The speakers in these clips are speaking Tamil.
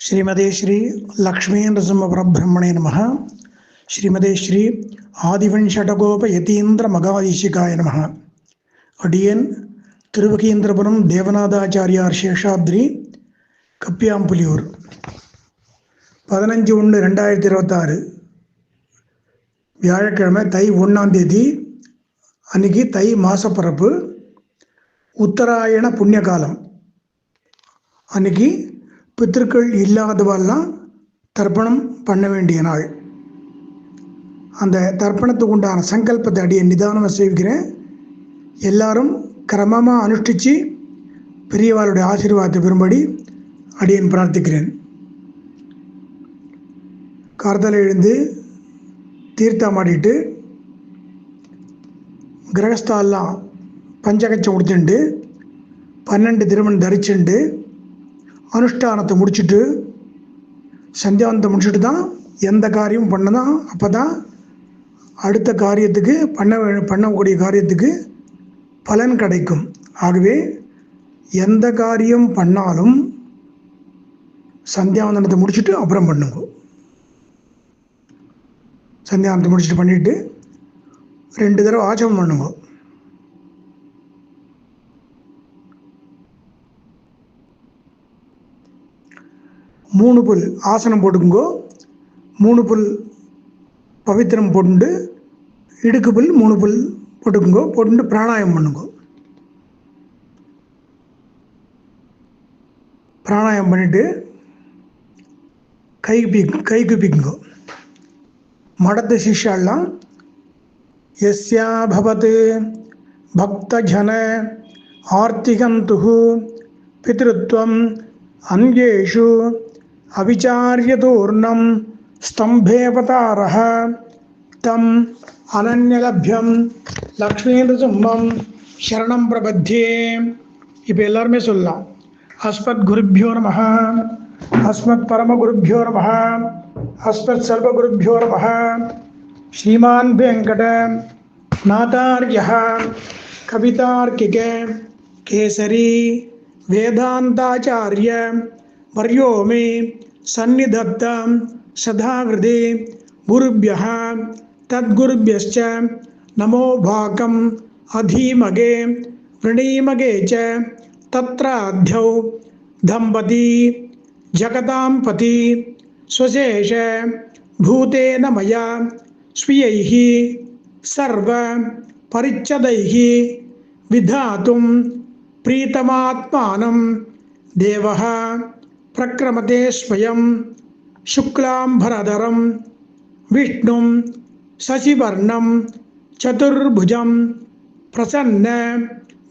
ஸ்ரீமதே ஸ்ரீ லக்ஷ்மீ நரசிம்மபரபிரம்மணே நம. ஸ்ரீமதே ஸ்ரீ ஆதிவன்ஷடகோப யதீந்திர மகாதீசிகாய நம. அடியன் திருவகீந்திரபுரம் தேவநாதாச்சாரியார் சேஷாத்ரி கப்பியாம்புலியூர். பதினஞ்சு ஒன்று ரெண்டாயிரத்தி இருபத்தாறு வியாழக்கிழமை தை ஒன்றாம் தேதி அன்னைக்கு தை மாசப்பரப்பு உத்தராயண புண்ணிய காலம் அன்னைக்கு பித்திருக்கள் இல்லாதவெல்லாம் தர்ப்பணம் பண்ண வேண்டிய நாள். அந்த தர்ப்பணத்துக்கு உண்டான சங்கல்பத்தை அடிய நிதானமாக சேவிக்கிறேன் எல்லாரும் கிரமமாக அனுஷ்டித்து பெரியவாளுடைய ஆசீர்வாதத்தை பெறும்படி அடியன் பிரார்த்திக்கிறேன். கார்த்தால எழுந்து தீர்த்தமாடிட்டு கிரகஸ்தாலாம் பஞ்சகச்சம் உடுத்துண்டு பன்னெண்டு திருமணம் தரிச்சுண்டு அனுஷ்டானத்தை முடிச்சுட்டு சந்தியாவந்தத்தை முடிச்சுட்டு தான் எந்த காரியமும் பண்ணதான் அப்போ தான் அடுத்த காரியத்துக்கு பண்ண பண்ணக்கூடிய காரியத்துக்கு பலன் கிடைக்கும். ஆகவே எந்த காரியம் பண்ணாலும் சந்தியாவந்தனத்தை முடிச்சுட்டு அப்புறம் பண்ணுங்க. சந்தியாவந்தத்தை முடிச்சுட்டு பண்ணிவிட்டு ரெண்டு தடவை ஆச்சமம் பண்ணுங்க. மூணு புல் ஆசனம் போட்டுக்குங்கோ. மூணு புல் பவித்திரம் போட்டு இடுக்கு புல் மூணு புல் போட்டுக்குங்கோ. போட்டுண்டு பிராணாயம் பண்ணுங்கோ. பிராணாயம் பண்ணிட்டு கை பி கை குப்பிக்குங்கோ. மடத்து சிஷ்யாலாம் எஸ்யா பவத் பக்தஜன ஆர்த்திகந்து பித்ருத்வம் அன்யேஷு அவிச்சாரியதூர்ணம் ஸ்தம்பேவதாரः தம் அனன்யலப்யம் லக்ஷ்மீந்திரசிம்மம் சரணம் பிரபத்தியே இப்போ எல்லாருமே சொல்லலாம் அஸ்மத் குருப்பியோ நம அஸ்மத் பரமகுருப்பியோ நம அஸ்மத் சர்வகுருப்பியோ நம श्रीमान् वेङ्कट नातार्यः कवितार्किक केसरी वेदान्ताचार्य वर्यो मे सन्निधत्तं सदा हृदि गुरुभ्यः तद्गुरुभ्यश्च नमो भाकम् अधीमगे वृणीमगे च तत्राध्यौ दम्पती स्वशेष भूतेन मया स्वीयैः सर्वपरिच्छदैः विधातुं प्रीतमात्मानं देवः प्रक्रमते स्वयं शुक्लाम्भरधरं विष्णुं शशिवर्णं, चतुर्भुजं, प्रसन्न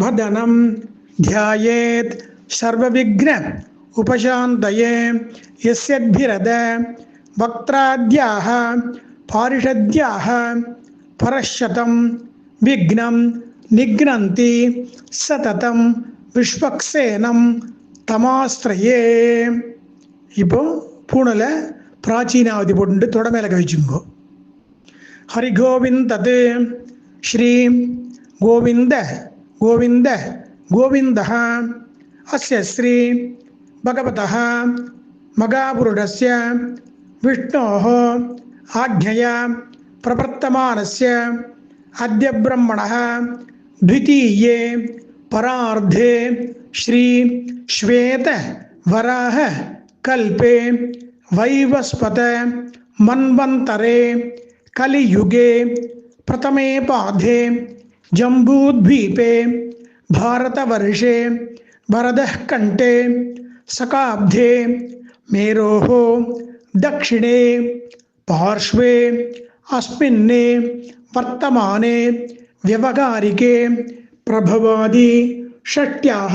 भदनं ध्यायेत् सर्वविघ्न उपशान्तये, यस्यद्भिरद वक्त्राद्याः पारिषद्याः परशतं विघ्नं निघ्नन्ति सततं विश्वक्सेनं தமாஸ்திரயே இப்போ பூணில் பிராச்சீனாவதி போட்டு தொட மேலே கவிச்சுங்கோ ஹரி கோவிந்தது ஸ்ரீ கோவிந்த கோவிந்த கோவிந்தः अस्य श्री भगवतः मगापुरुषस्य विष्णोः आज्ञया प्रवर्तमानस्य अद्य ब्रह्मणः द्वितीये परार्धे श्री श्वेत वराह कल्पे वैवस्पत मन्वन्तरे कलियुगे प्रथमे पाधे जम्बूद्वीपे भारतवर्षे वरदः कण्ठे सकाब्धे मेरोः दक्षिणे पार्श्वे अस्मिन्ने वर्तमाने व्यवहारिके प्रभवादि षष्ट्याः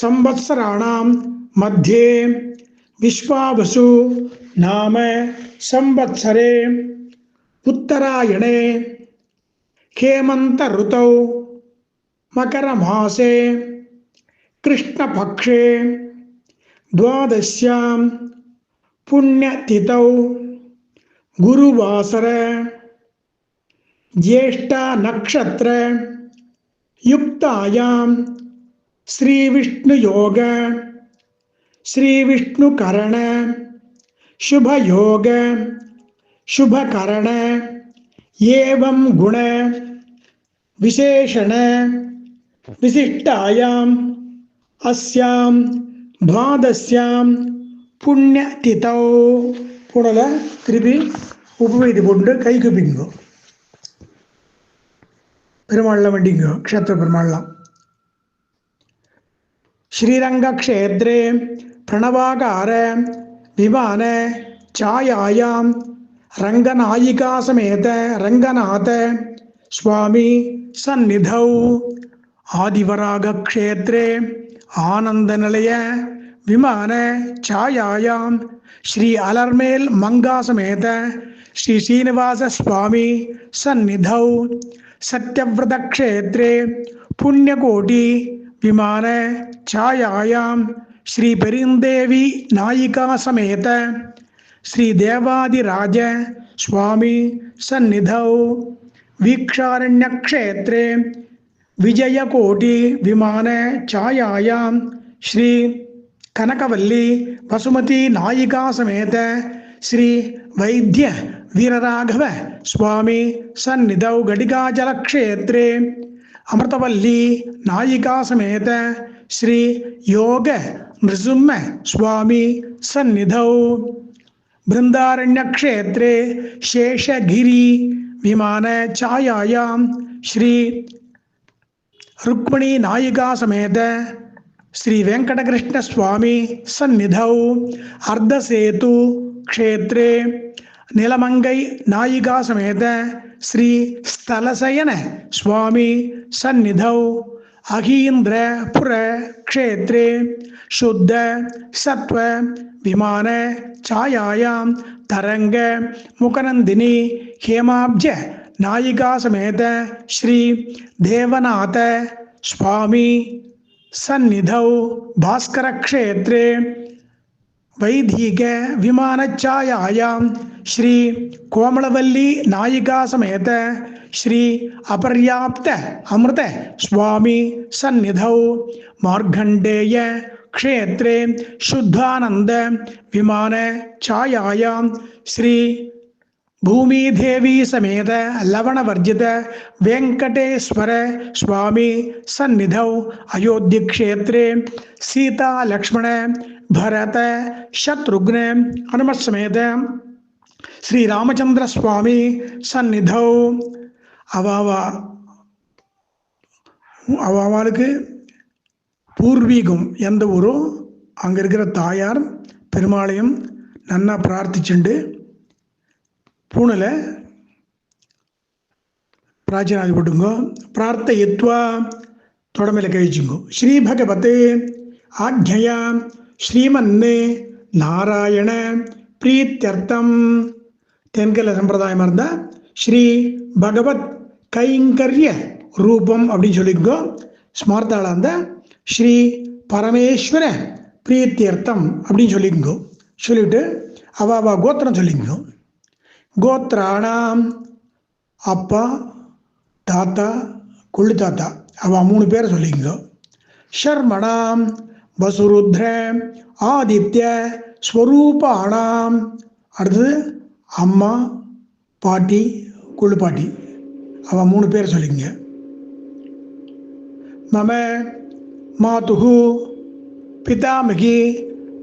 संवत्सराणां मध्ये विश्वावसु नाम संवत्सरे उत्तरायणे हेमन्तऋतौ मकरमासे कृष्णपक्षे द्वादश्यां पुण्यतिथौ गुरुवासर ज्येष्ठनक्षत्र युक्तायां श्रीविष्णुयोग श्रीविष्णुकरण शुभयोग शुभकरण एवं गुण विशेषण विशिष्टायाम् अस्यां द्वादश्यां புண்ணியதிதோ புனல திருப்பி உப்பு வைத்து போட்டு கை குப்பிங்கோ பெருமாள்லாம் வண்டிங்கோ க்ஷேத்திர பெருமாள்லாம் श्रीरङ्गक्षेत्रे प्रणवाकार विमान, छायायां रङ्गनायिकासमेत रङ्गनाथ, स्वामी सन्निधौ। आदिवरागक्षेत्रे आनन्दनिलय, विमान, छायायां, श्री अलर्मेल् मङ्गासमेत श्री श्रीनिवासस्वामी सन्निधौ। सत्यव्रतक्षेत्रे पुण्यकोटि विमान छायायां श्री पेरिन्देवी नायिका समेत श्री देवादिराज स्वामी सन्निधौ वीक्षारण्यक्षेत्रे विजयकोटि विमान छायायां श्री कनकवल्ली वसुमती नायिका समेत श्री वैद्य वीरराघव स्वामी सन्निधौ घटिकाचलक्षेत्रे अमृतवल्ली नायिका समेत श्री योग नृसिंह स्वामी सन्निधौ। बृन्दारण्यक्षेत्रे शेषगिरि विमान छायायां श्री रुक्मिणी नायिका समेत श्री वेंकटकृष्ण स्वामी सन्निधौ। अर्धसेतु क्षेत्रे நிலமங்கை நாயிகா சமேத ஸ்ரீ ஸ்தலசயன சுவாமி சந்நிதௌ. அகீந்திர புர க்ஷேத்ரே. சுத்த சத்வ விமான சாயாயாம். தரங்க முகநந்தினி ஹேமாப்ஜ நாயிகா சமேத ஸ்ரீ தேவநாத சுவாமி சந்நிதௌ. பாஸ்கரக்ஷேத்ரே வைதீக விமானச்சாயாயாம் श्री कोमलवल्ली नायिका समेत श्री अपर्याप्त अमृत स्वामी सन्निधौ मार्गण्डेय क्षेत्रे शुद्धानंद विमान छायायां, श्री भूमिदेवी समेत लवणवर्जित वेंकटेश्वर स्वामी सन्निधौ अयोध्य क्षेत्रे सीता लक्ष्मण, भरत, शत्रुघ्न, हनुमत समेत ശ്രീ രാമചന്ദ്ര സ്വാമി സന്നിധൗ. അവാവ. അവാവാൾക്ക് പൂർവീകം എന്ത ഒരു അങ്ങനെ തായാർ പെരുമാളയും നന്ന പ്രാർത്ഥിച്ചിട്ട് പൂണല പ്രാചീനാതി പൊട്ടുങ്കോ പ്രാർത്ഥയത്വ തുടമല കഴിച്ചുങ്കോ ശ്രീ ഭഗവത് ആജ്ഞയ. ശ്രീമന് നാരായണ. பிரீத்தியர்த்தம் தென்கல சம்பிரதாயமாக இருந்தால் ஸ்ரீ பகவத் கைங்கரிய ரூபம் அப்படின்னு சொல்லிக்கோ. ஸ்மார்த்தாளா இருந்தால் ஸ்ரீ பரமேஸ்வர பிரீத்தியர்த்தம் அப்படின்னு சொல்லிக்கோ. சொல்லிவிட்டு அவ அவ கோத்திரம் சொல்லிக்கோ. கோத்ராணாம் அப்பா தாத்தா கொள்ளு தாத்தா அவ மூணு பேரை சொல்லிக்கோ. ஷர்மணாம் வசுருத்ர ஆதித்ய ஸ்வரூப ஸ்வரூபாணாம் அடுத்தது அம்மா பாட்டி குழுப்பாட்டி. அவன் மூணு பேர் சொல்லிங்க மம மாதுகு பிதாமகி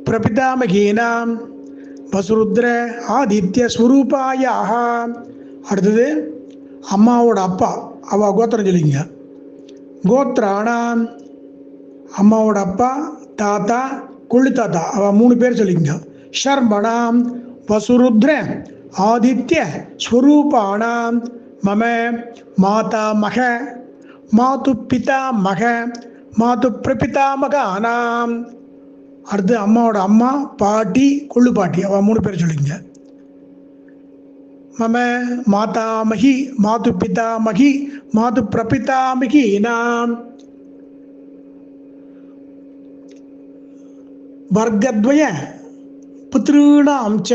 பிரபிதாமகீனாம். வசுருத்ர ஆதித்ய ஸ்வரூபாயாக. அடுத்தது அம்மாவோட அப்பா. அவ கோத்திரம் சொல்லிங்க கோத்ராணாம் அம்மாவோட அப்பா தாத்தா கொள்ளு தாத்தா அவ மூணு பேர் சொல்லிங்க ஷர்மணாம் வசுருத்ர ஆதித்ய ஸ்வரூபானாம் மம மாதா மக மாது பிதா மக மாது பிரபிதாமகானாம் அடுத்து அம்மாவோட அம்மா பாட்டி கொள்ளு பாட்டி அவ மூணு பேர் சொல்லிங்க மம மாதாமகி மாது பிதாமகி மாது பிரபிதாமகீனாம் வர்க்கத்வய புத்திரீணாம் ச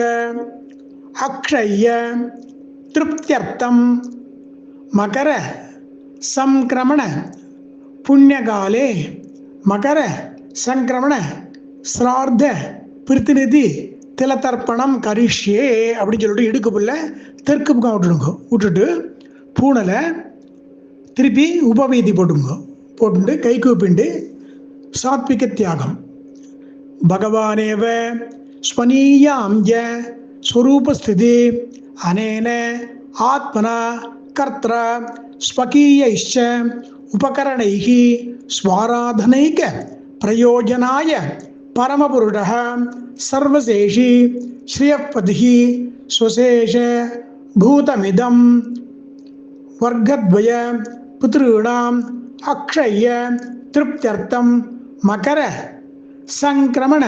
அக்ஷய திருப்தியர்த்தம் மகர சங்கிரமண புண்ணியகாலே மகர சங்கிரமண சிரார்த்த பிரதிநிதி திலத்தர்ப்பணம் கரிஷ்யே அப்படின்னு சொல்லிட்டு இடுக்கு தெற்கு பக்கம் விட்டுடுங்க. விட்டுட்டு பூனலை திருப்பி உபவீதி போட்டுங்க. போட்டுட்டு கை கூப்பிண்டு சாத்விக தியாகம். भगवानेव स्वनीयां य स्वरूपस्थिति अनेन आत्मना कर्त्र स्वकीयैश्च उपकरणैः स्वाराधनैक प्रयोजनाय परमपुरुषः सर्वशेषी श्रियपदिः स्वशेष भूतमिदं वर्गद्वय पितॄणाम् अक्षय्य तृप्त्यर्थं मकर சங்கிரமண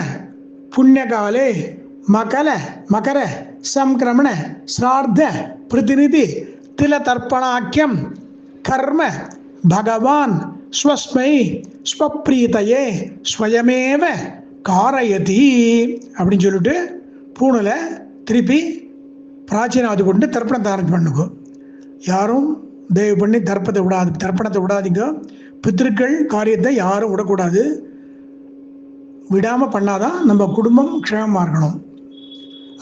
புண்ணியகாலே மகல மகர சங்கிரமண சிரார்த்த பிரதிநிதி திலதர்ப்பணாக்கியம் கர்ம பகவான் ஸ்வஸ்மை ஸ்வப்ரீதையே ஸ்வயமேவ காரயதி அப்படின்னு சொல்லிட்டு பூணில் திருப்பி பிராச்சீனாவது கொண்டு தர்ப்பணத்தை ஆரம்பி பண்ணுங்க. யாரும் தயவு பண்ணி தர்ப்பத்தை விடாது தர்ப்பணத்தை விடாதீங்க. பித்திருக்கள் காரியத்தை யாரும் விடக்கூடாது. விடாமல் பண்ணாதான் நம்ம குடும்பம் க்ஷேமமாக இருக்கணும்.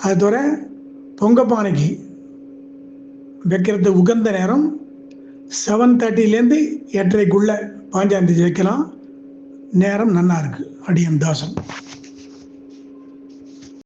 அது தவிர பொங்கப்பானைக்கு வைக்கிறது உகந்த நேரம். செவன் தேர்ட்டிலேருந்து எட்டரைக்குள்ளே பாஞ்சாந்தேதி வைக்கலாம். நேரம் நல்லா இருக்குது அடியன் தாசன்.